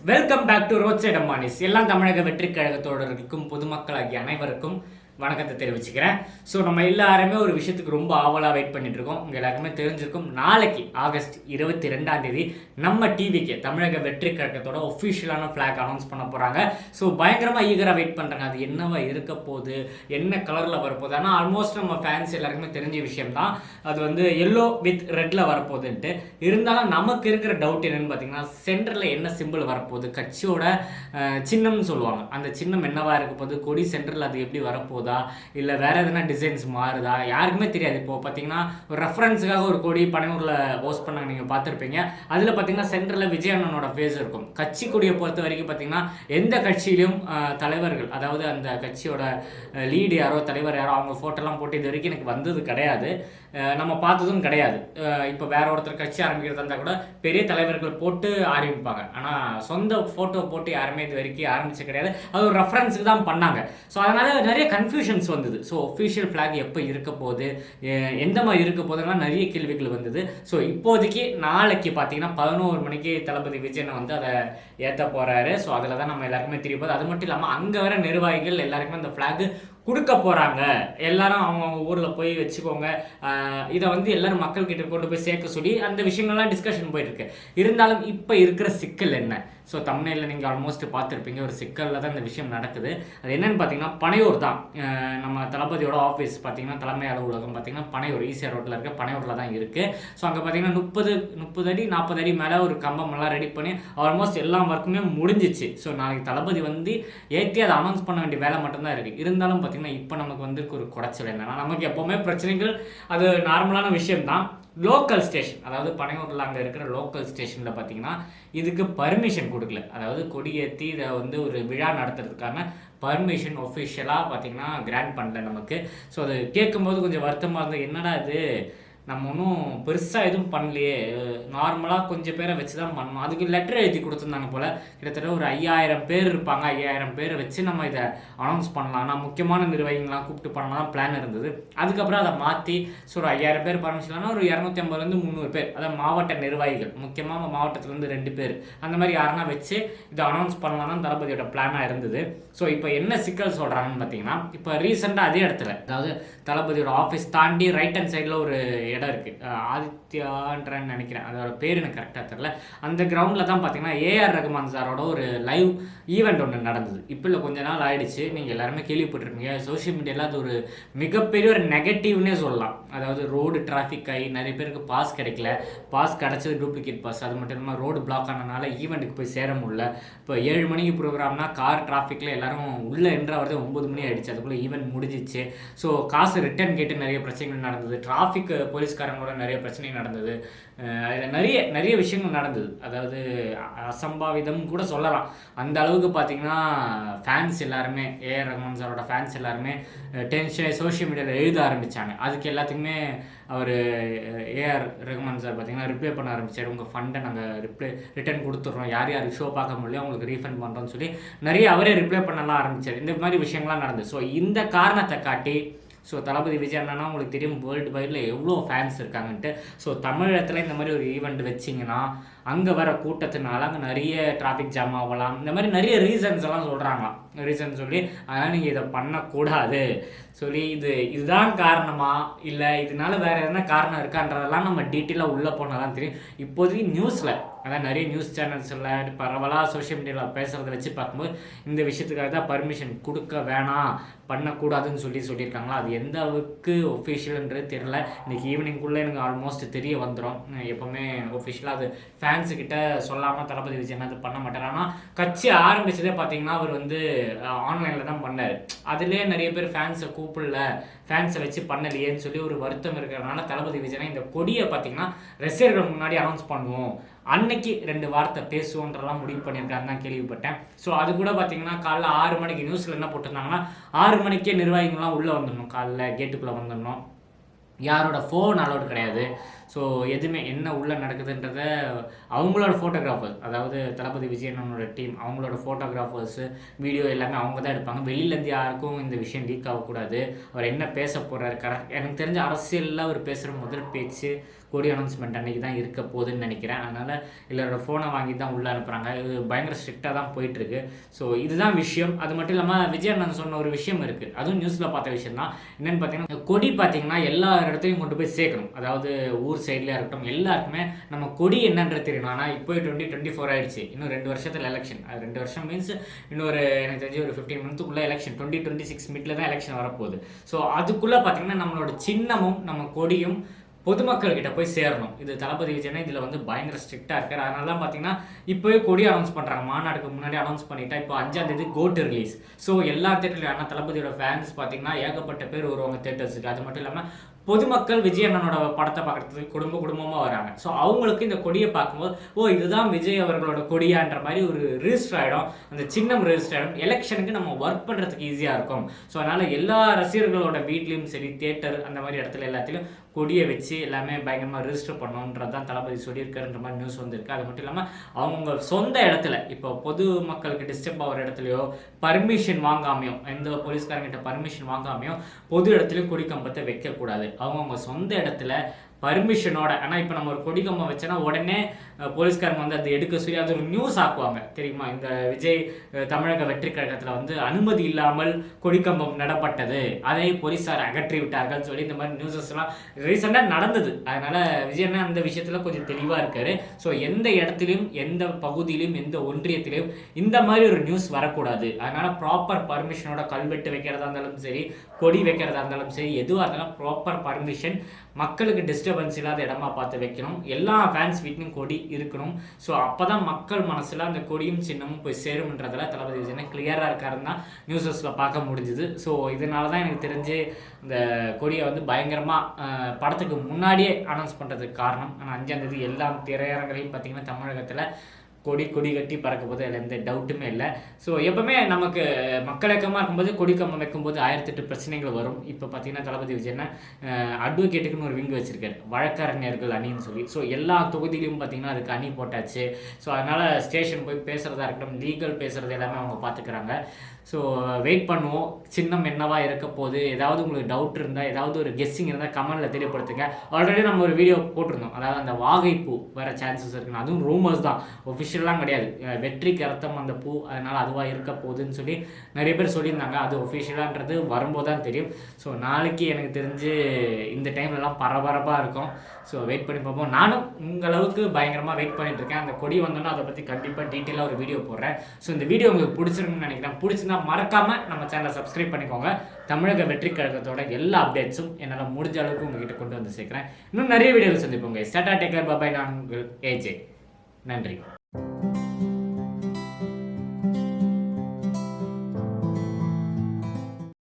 Welcome back to road side அம்மானிஸ் எல்லாம் தமிழக வெற்றி கழகத்தோடர்களுக்கும் பொதுமக்களாகிய அனைவருக்கும் வணக்கத்தை தெரிவிச்சுக்கிறேன். ஸோ நம்ம எல்லாருமே ஒரு விஷயத்துக்கு ரொம்ப ஆவலாக வெயிட் பண்ணிட்டு இருக்கோம். இங்கே எல்லாருக்குமே தெரிஞ்சிருக்கும். நாளைக்கு ஆகஸ்ட் இருபத்தி ரெண்டாம் தேதி நம்ம டிவிக்கு தமிழக வெற்றி கழகத்தோட ஒஃபிஷியலான ஃப்ளாக் அனௌன்ஸ் பண்ண போகிறாங்க ஸோ பயங்கரமாக ஈகராக வெயிட் பண்ணுறாங்க அது என்னவா இருக்க போகுது? என்ன கலரில் வரப்போகுது? ஆனால் ஆல்மோஸ்ட் நம்ம ஃபேன்ஸ் எல்லாருக்குமே தெரிஞ்ச விஷயம் தான் அது வந்து எல்லோ வித் ரெட்டில் வரப்போகுதுன்ட்டு. இருந்தாலும் நமக்கு இருக்கிற டவுட் என்னன்னு பார்த்தீங்கன்னா சென்டரில் என்ன சிம்பிள் வரப்போகுது? கட்சியோட சின்னம்னு சொல்லுவாங்க. அந்த சின்னம் என்னவா இருக்க போகுது? கொடி சென்டரில் அது எப்படி வரப்போகுது? இல்லை வேற எதனா டிசைன்ஸ் மாறுதா? யாருக்குமே தெரியாது. இப்போ பார்த்தீங்கன்னா ஒரு ரெஃபரன்ஸுக்காக ஒரு கொடி பனையூரில் போஸ்ட் பண்ணாங்க. நீங்கள் பார்த்துருப்பீங்க. அதில் பார்த்தீங்கன்னா சென்டரில் விஜயண்ணனோட ஃபேஸ் இருக்கும். கட்சி கொடியை பொறுத்த வரைக்கும் பார்த்தீங்கன்னா எந்த கட்சியிலும் தலைவர்கள் அதாவது அந்த கட்சியோட லீடு யாரோ தலைவர் யாரோ அவங்க ஃபோட்டோலாம் போட்டு இது வரைக்கும் எனக்கு வந்தது கிடையாது. நம்ம பார்த்ததும் கிடையாது. இப்போ வேற ஒருத்தர் கட்சி ஆரம்பிக்கிறதா இருந்தால் கூட பெரிய தலைவர்கள் போட்டு ஆரம்பிப்பாங்க. ஆனால் சொந்த ஃபோட்டோ போட்டு யாருமே இது வரைக்கும் ஆரம்பிச்சு கிடையாது. அது ஒரு ரெஃபரன்ஸுக்கு தான் பண்ணாங்க. ஸோ அதனால நிறைய கன்ஃபியூஷன்ஸ் வந்தது. ஸோ ஒஃபிஷியல் ஃப்ளாக் எப்போ இருக்க போகுது? எந்த மாதிரி இருக்க போதெல்லாம் நிறைய கேள்விகள் வந்தது. ஸோ இப்போதைக்கு நாளைக்கு பார்த்தீங்கன்னா பதினோரு மணிக்கு தளபதி விஜயனை வந்து அதை ஏற்ற போகிறாரு ஸோ அதில் தான் நம்ம எல்லாருக்குமே தெரிய போகுது. அது மட்டும் இல்லாமல் அங்கே வர நிர்வாகிகள் எல்லாருக்குமே அந்த ஃப்ளாக் கொடுக்க போகிறாங்க எல்லாரும் அவங்கவுங்க ஊரில் போய் வச்சுக்கோங்க. இதை வந்து எல்லாரும் மக்கள்கிட்ட கொண்டு போய் சேர்க்க சொல்லி அந்த விஷயங்கள்லாம் டிஸ்கஷன் போயிட்டுருக்கு. இருந்தாலும் இப்போ இருக்கிற சிக்கல் என்ன? ஸோ தமிழ்நில நீங்கள் ஆல்மோஸ்ட் பார்த்துருப்பீங்க. ஒரு சிக்கலில் தான் இந்த விஷயம் நடக்குது. அது என்னன்னு பார்த்தீங்கன்னா பனையூர் தான். நம்ம தளபதியோட ஆஃபீஸ் பார்த்தீங்கன்னா தலைமை அலுவலகம் பார்த்தீங்கன்னா பனையூர் ஈசிஆர் ரோட்டில் இருக்க பனையூரில் தான் இருக்குது ஸோ அங்கே பார்த்தீங்கன்னா முப்பது முப்பது அடி நாற்பது அடி மேலே ஒரு கம்பமெல்லாம் ரெடி பண்ணி ஆல்மோஸ்ட் எல்லா ஒர்க்குமே முடிஞ்சிச்சு. ஸோ நாளைக்கு தளபதி வந்து ஏற்றி அதை அனௌன்ஸ் பண்ண வேண்டிய வேலை மட்டும்தான் இருக்குது இருந்தாலும் பார்த்தீங்கன்னா இப்போ நமக்கு வந்து ஒரு குடைச்சல் என்னன்னா நமக்கு எப்போவுமே பிரச்சனைகள் அது நார்மலான விஷயம் தான் லோக்கல் ஸ்டேஷன் அதாவது பனையூரில் அங்கே இருக்கிற லோக்கல் ஸ்டேஷனில் பார்த்தீங்கன்னா இதுக்கு பர்மிஷன் கொடுக்கல. அதாவது கொடியேற்றி இதை வந்து ஒரு விழா நடத்துறதுக்கான பர்மிஷன் ஒஃபிஷியலாக பார்த்தீங்கன்னா கிராண்ட் பண்ணல நமக்கு. ஸோ அது கேட்கும்போது கொஞ்சம் வருத்தமாக இருந்தது. என்னடா இது? நம்ம ஒன்றும் பெருசாக எதுவும் பண்ணலையே. நார்மலாக கொஞ்சம் பேரை வச்சு தான் பண்ணோம் அதுக்கு லெட்டர் எழுதி கொடுத்துருந்தாங்க போல். கிட்டத்தட்ட ஒரு ஐயாயிரம் பேர் இருப்பாங்க. ஐயாயிரம் பேரை வச்சு நம்ம இதை அனௌன்ஸ் பண்ணலாம். ஆனால் முக்கியமான நிர்வாகிகள்லாம் கூப்பிட்டு பண்ணலாம் பிளான் இருந்தது. அதுக்கப்புறம் அதை மாற்றி ஸோ ஒரு ஐயாயிரம் பேர் பரமிச்சிக்கலாம்னா ஒரு இரநூத்தி ஐம்பதுலேருந்து முந்நூறு பேர். அதாவது மாவட்ட நிர்வாகிகள். முக்கியமாக மாவட்டத்துலேருந்து ரெண்டு பேர். அந்த மாதிரி யாருன்னா வச்சு இதை அனௌன்ஸ் பண்ணலாம் தான் தளபதியோட பிளானாக இருந்தது. ஸோ இப்போ என்ன சிக்கல் சொல்கிறாங்கன்னு பார்த்தீங்கன்னா இப்போ ரீசெண்டாக அதே இடத்துல அதாவது தளபதியோட ஆஃபீஸ் தாண்டி ரைட் ஹேண்ட் சைடில் ஒரு இடம் இருக்குது ஆதித்யான்றன்னு நினைக்கிறேன். அதோட பேர் எனக்கு கரெக்டாக தெரில அந்த கிரவுண்டில் தான் பார்த்தீங்கன்னா ஏஆர் ரகுமான் சாரோட ஒரு லைவ் ஈவெண்ட் ஒன்று நடந்தது. இப்போ இல்லை கொஞ்ச நாள் ஆயிடுச்சு. நீங்கள் எல்லாருமே கேள்விப்பட்டிருப்பீங்க. சோஷியல் மீடியாவில் அது ஒரு மிகப்பெரிய ஒரு நெகட்டிவ்னே சொல்லலாம். அதாவது ரோடு டிராஃபிக் ஆகி நிறைய பேருக்கு பாஸ் கிடைக்கல. பாஸ் கிடச்சது டூப்ளிகேட் பாஸ் அது மட்டும் இல்லாமல் ரோடு பிளாக் ஆனனால ஈவெண்ட்டுக்கு போய் சேர முடியல. இப்போ ஏழு மணிக்கு ப்ரோக்ராம்னா கார் டிராஃபிக்கில் எல்லாரும் உள்ளே என்ற வரது ஒம்பது மணி ஆயிடுச்சு. அதுக்குள்ளே ஈவெண்ட் முடிஞ்சிச்சு. ஸோ காசு ரிட்டர்ன் கேட்டு நிறைய பிரச்சனைகள் நடந்தது. டிராஃபிக் போலீஸ் போலீஸ்காரங்களோட நிறைய பிரச்சனை நடந்தது. அதில் நிறைய நிறைய விஷயங்கள் நடந்தது. அதாவது அசம்பாவிதம் கூட சொல்லலாம். அந்த அளவுக்கு பார்த்தீங்கன்னா ஃபேன்ஸ் எல்லாருமே ஏஆர் ரஹ்மான் சாரோட ஃபேன்ஸ் எல்லாருமே டென்ஷன் சோஷியல் மீடியாவில் எழுத ஆரம்பித்தாங்க அதுக்கு எல்லாத்துக்குமே அவர் ஏஆர் ரஹ்மான் சார் பார்த்தீங்கன்னா ரிப்ளை பண்ண ஆரம்பிச்சார். உங்கள் ஃபண்டை நாங்கள் ரிப்ளை ரிட்டர்ன் கொடுத்துட்றோம். யார் யார் ஷோ பார்க்க முடியல உங்களுக்கு ரீஃபண்ட் பண்ணுறோம்னு சொல்லி நிறைய அவரே ரிப்ளை பண்ணலாம் ஆரம்பிச்சார். இந்த மாதிரி விஷயங்கள்லாம் நடந்தது. ஸோ இந்த காரணத்தை காட்டி ஸோ தளபதி விஜய் அண்ணனா உங்களுக்கு தெரியும் வேர்ல்டு வைடில் எவ்வளோ ஃபேன்ஸ் இருக்காங்கன்ட்டு. ஸோ தமிழகத்தில் இந்த மாதிரி ஒரு ஈவெண்ட் வச்சிங்கன்னா அங்கே வர கூட்டத்தினால அங்கே நிறைய டிராஃபிக் ஜாம் ஆகலாம். இந்த மாதிரி நிறைய ரீசன்ஸ் எல்லாம் சொல்கிறாங்களாம் ரீசன் சொல்லி அதனால் நீங்கள் இதை பண்ணக்கூடாது. சொல்லி இது இதுதான் காரணமா? இல்லை இதனால வேறு எதனா காரணம் இருக்கான்றதெல்லாம் நம்ம டீட்டெயிலாக உள்ளே போனால் தான் தெரியும். இப்போதைக்கு நியூஸில் அதான் நிறைய நியூஸ் சேனல்ஸில் பரவலாக சோஷியல் மீடியாவில் பேசுகிறத வச்சு பார்க்கும்போது இந்த விஷயத்துக்காக தான் பர்மிஷன் கொடுக்க வேணாம் பண்ணக்கூடாதுன்னு சொல்லி சொல்லியிருக்காங்களா? அது எந்த அளவுக்கு ஒஃபிஷியல்ன்றது தெரியல. இன்றைக்கி ஈவினிங்குள்ளே எனக்கு ஆல்மோஸ்ட் தெரிய வந்துடும் எப்போவுமே ஒஃபிஷியலாக அது ஃபேன்ஸுக்கிட்ட சொல்லாமல் தளபதி விஜய் அது பண்ண மாட்டார். ஆனால் கட்சி ஆரம்பிச்சதே பார்த்தீங்கன்னா அவர் வந்து ஆன்லைனில் தான் பண்ணார். அதுலேயே நிறைய பேர் ஃபேன்ஸை கூப்பிடல. ஃபேன்ஸை வச்சு பண்ணலையேன்னு சொல்லி ஒரு வருத்தம் இருக்கிறதுனால தளபதி விஜயனா இந்த கொடியை பார்த்தீங்கன்னா ரசிகர்கள் முன்னாடி அனௌன்ஸ் பண்ணுவோம். அன்னைக்கு ரெண்டு வார்த்தை பேசுவோன்றலாம் முடிவு பண்ணியிருக்காருன்னு தான் கேள்விப்பட்டேன். ஸோ அது கூட பார்த்தீங்கன்னா காலைல ஆறு மணிக்கு நியூஸில் என்ன போட்டிருந்தாங்கன்னா ஆறு மணிக்கே நிர்வாகிகள்லாம் உள்ளே வந்துடணும். காலைல கேட்டுக்குள்ளே வந்துடணும். யாரோட ஃபோன் அலோட் கிடையாது. ஸோ எதுவுமே என்ன உள்ளே நடக்குதுன்றத அவங்களோட ஃபோட்டோகிராஃபர் அதாவது தளபதி விஜயனோட டீம் அவங்களோட ஃபோட்டோகிராஃபர்ஸு வீடியோ எல்லாமே அவங்க தான் எடுப்பாங்க. வெளியிலேருந்து யாருக்கும் இந்த விஷயம் லீக் ஆகக்கூடாது. அவர் என்ன பேச போகிறாரு கரெக்ட் எனக்கு தெரிஞ்ச அரசியலில் அவர் பேசுகிற முதல் பேச்சு கொடி அனௌன்ஸ்மெண்ட் அன்றைக்கி தான் இருக்க போகுதுன்னு நினைக்கிறேன். அதனால் எல்லாரோட ஃபோனை வாங்கி தான் உள்ளே அனுப்புகிறாங்க இது பயங்கர ஸ்ட்ரிக்டாக தான் போயிட்டுருக்கு. ஸோ இதுதான் விஷயம். அது மட்டும் இல்லாமல் விஜய் அண்ணன் சொன்ன ஒரு விஷயம் இருக்குது அதுவும் நியூஸில் பார்த்த விஷயம் தான். என்னென்னு பார்த்தீங்கன்னா கொடி பார்த்தீங்கன்னா எல்லா இடத்துலையும் கொண்டு போய் சேர்க்கணும். அதாவது ஊர் சைட்லேயே இருக்கட்டும் எல்லாருக்குமே நம்ம கொடி என்னன்றது தெரியணும். ஆனால் இப்போ டுவெண்ட்டி டுவெண்ட்டி ஃபோர் ஆயிடுச்சு. இன்னும் ரெண்டு வருஷத்தில் எலெக்ஷன் அது ரெண்டு வருஷம் மீன்ஸ் இன்னொரு எனக்கு தெரிஞ்சு ஒரு fifteen மந்த்துக்குள்ளே election twenty twenty six middle தான் எலெக்ஷன் வரப்போகுது. ஸோ அதுக்குள்ளே பார்த்தீங்கன்னா நம்மளோட சின்னமும் நம்ம கொடியும் பொதுமக்கள்கிட்ட போய் சேரணும். இது தளபதி விஜயனா இதில் வந்து பயங்கர ஸ்ட்ரிக்டாக இருக்கார். அதனால தான் பார்த்தீங்கன்னா இப்போவே கொடி அனௌன்ஸ் பண்ணுறாங்க மாநாடுக்கு முன்னாடி அனௌன்ஸ் பண்ணிட்டா இப்போ அஞ்சாம் தேதி கோட்டு ரிலீஸ் ஸோ எல்லா தேட்டர்லையும் ஆனால் தளபதியோட ஃபேன்ஸ் பார்த்தீங்கன்னா ஏகப்பட்ட பேர் வருவாங்க தேட்டர்ஸுக்கு அது மட்டும் இல்லாமல் பொதுமக்கள் விஜய் அண்ணனோட படத்தை பார்க்குறதுக்கு குடும்ப குடும்பமாக வராங்க. ஸோ அவங்களுக்கு இந்த கொடியை பார்க்கும்போது ஓ இதுதான் விஜய் அவர்களோட கொடியான்ற மாதிரி ஒரு ரிஜிஸ்டர் ஆகிடும் அந்த சின்னம் ரிஜிஸ்டர் ஆகிடும் எலெக்ஷனுக்கு நம்ம ஒர்க் பண்ணுறதுக்கு ஈஸியாக இருக்கும். ஸோ அதனால் எல்லா ரசிகர்களோட வீட்லேயும் சரி தேட்டர் அந்த மாதிரி இடத்துல எல்லாத்திலையும் கொடியை வச்சு எல்லாமே பயங்கரமாக ரிஜிஸ்டர் பண்ணணுன்றது தான் தளபதி சொல்லியிருக்காருன்ற மாதிரி நியூஸ் வந்திருக்கு. அது மட்டும் இல்லாமல் அவங்க சொந்த இடத்துல இப்போ பொது மக்களுக்கு டிஸ்டர்ப் ஆகிற இடத்துலையோ பர்மிஷன் வாங்காமையோ எந்த போலீஸ்காரங்கிட்ட பர்மிஷன் வாங்காமையோ பொது இடத்துலையும் கொடி கம்பத்தை வைக்கக்கூடாது. அவங்கவுங்க சொந்த இடத்துல பர்மிஷனோட ஆனால் இப்போ நம்ம ஒரு கொடி கம்பம் வச்சோன்னா உடனே போலீஸ்காரங்க வந்து அதை எடுக்க சொல்லி அது ஒரு நியூஸ் ஆக்குவாங்க. தெரியுமா? இந்த விஜய் தமிழக வெற்றி கழகத்தில் வந்து அனுமதி இல்லாமல் கொடிக்கம்பம் நடப்பட்டது. அதை போலீஸார் அகற்றி விட்டார்கள் சொல்லி இந்த மாதிரி நியூஸஸ் எல்லாம் ரீசெண்டாக நடந்தது. அதனால விஜயன்னா அந்த விஷயத்தில் கொஞ்சம் தெளிவாக இருக்காரு. ஸோ எந்த இடத்துலையும் எந்த பகுதியிலும் எந்த ஒன்றியத்திலையும் இந்த மாதிரி ஒரு நியூஸ் வரக்கூடாது. அதனால ப்ராப்பர் பர்மிஷனோட கல்வெட்டு வைக்கிறதா இருந்தாலும் சரி கொடி வைக்கிறதா இருந்தாலும் சரி எதுவாக இருந்தாலும் ப்ராப்பர் பர்மிஷன் மக்களுக்கு டிஸ்டர்பன்ஸ் இல்லாத இடமா பார்த்து வைக்கணும். எல்லா ஃபேன்ஸ் வீட்லையும் கொடி இருக்கணும். ஸோ அப்போ தான் மக்கள் மனசில் அந்த கொடியும் சின்னமும் போய் சேரும்ன்றதுல தளபதி விஜயன் கிளியராக இருக்காருன்னு தான் நியூஸஸில் பார்க்க முடிஞ்சுது. ஸோ இதனால தான் எனக்கு தெரிஞ்சு இந்த கொடியை வந்து பயங்கரமாக படத்துக்கு முன்னாடியே அனௌன்ஸ் பண்ணுறதுக்கு காரணம். ஆனால் அஞ்சாம் தேதி எல்லா திரையரங்களையும் பார்த்தீங்கன்னா தமிழகத்தில் கொடி கொடி கட்டி பறக்க போது அதில் எந்த டவுட்டுமே இல்லை. ஸோ எப்பவுமே நமக்கு மக்கள் இயக்கமாக இருக்கும்போது கொடி கம்பம் வைக்கும்போது ஆயிரத்தெட்டு பிரச்சனைகள் வரும். இப்போ பார்த்தீங்கன்னா தளபதி விஜயன்னா அட்வொகேட்டுக்குன்னு ஒரு விங்கு வச்சிருக்காரு. வழக்கறிஞர்கள் அணின்னு சொல்லி. ஸோ எல்லா தொகுதியிலையும் பார்த்தீங்கன்னா அதுக்கு அணி போட்டாச்சு. ஸோ அதனால் ஸ்டேஷன் போய் பேசுகிறதா இருக்கட்டும் லீகல் பேசுகிறது எல்லாமே அவங்க பார்த்துக்கிறாங்க ஸோ வெயிட் பண்ணுவோம். சின்னம் என்னவா இருக்க போகுது? ஏதாவது உங்களுக்கு டவுட் இருந்தால் ஏதாவது ஒரு கெஸ்ஸிங் இருந்தால் கமெண்டில் தெரியப்படுத்துங்க. ஆல்ரெடி நம்ம ஒரு வீடியோ போட்டிருந்தோம். அதாவது அந்த வாகைப்பூ வர சான்சஸ் இருக்குன்னு அதுவும் ரூமர்ஸ் தான். ஒஃபிஷியலாக கிடையாது. வெற்றிக்கு அர்த்தம் அந்த பூ அதனால் அதுவாக இருக்க போகுதுன்னு சொல்லி நிறைய பேர் சொல்லியிருந்தாங்க. அது ஒஃபிஷியலான்றது வரும்போது தான் தெரியும். ஸோ நாளைக்கு எனக்கு தெரிஞ்சு இந்த டைம்லலாம் பரபரப்பாக இருக்கும். ஸோ வெயிட் பண்ணி பார்ப்போம். நானும் உங்கள் அளவுக்கு பயங்கரமாக வெயிட் பண்ணிட்டு இருக்கேன். அந்த கொடி வந்தோன்னா அதை பற்றி கண்டிப்பாக டீட்டெயிலாக ஒரு வீடியோ போடுறேன். ஸோ இந்த வீடியோ உங்களுக்கு பிடிச்சிருக்குன்னு நினைக்கிறேன். பிடிச்சிருந்தா மறக்காமல் நம்ம சேனலை சப்ஸ்கிரைப் பண்ணிக்கோங்க. தமிழக வெற்றி கழகத்தோட எல்லா அப்டேட்ஸும் என்னால் முடிஞ்ச அளவுக்கு உங்ககிட்ட கொண்டு வந்து சேர்க்குறேன். இன்னும் நிறைய வீடியோவில் சந்திப்போங்க ஸ்டாட்டா டேக்கர் பாபாய் நான் உங்கள் ஏஜே நன்றி. Thank you.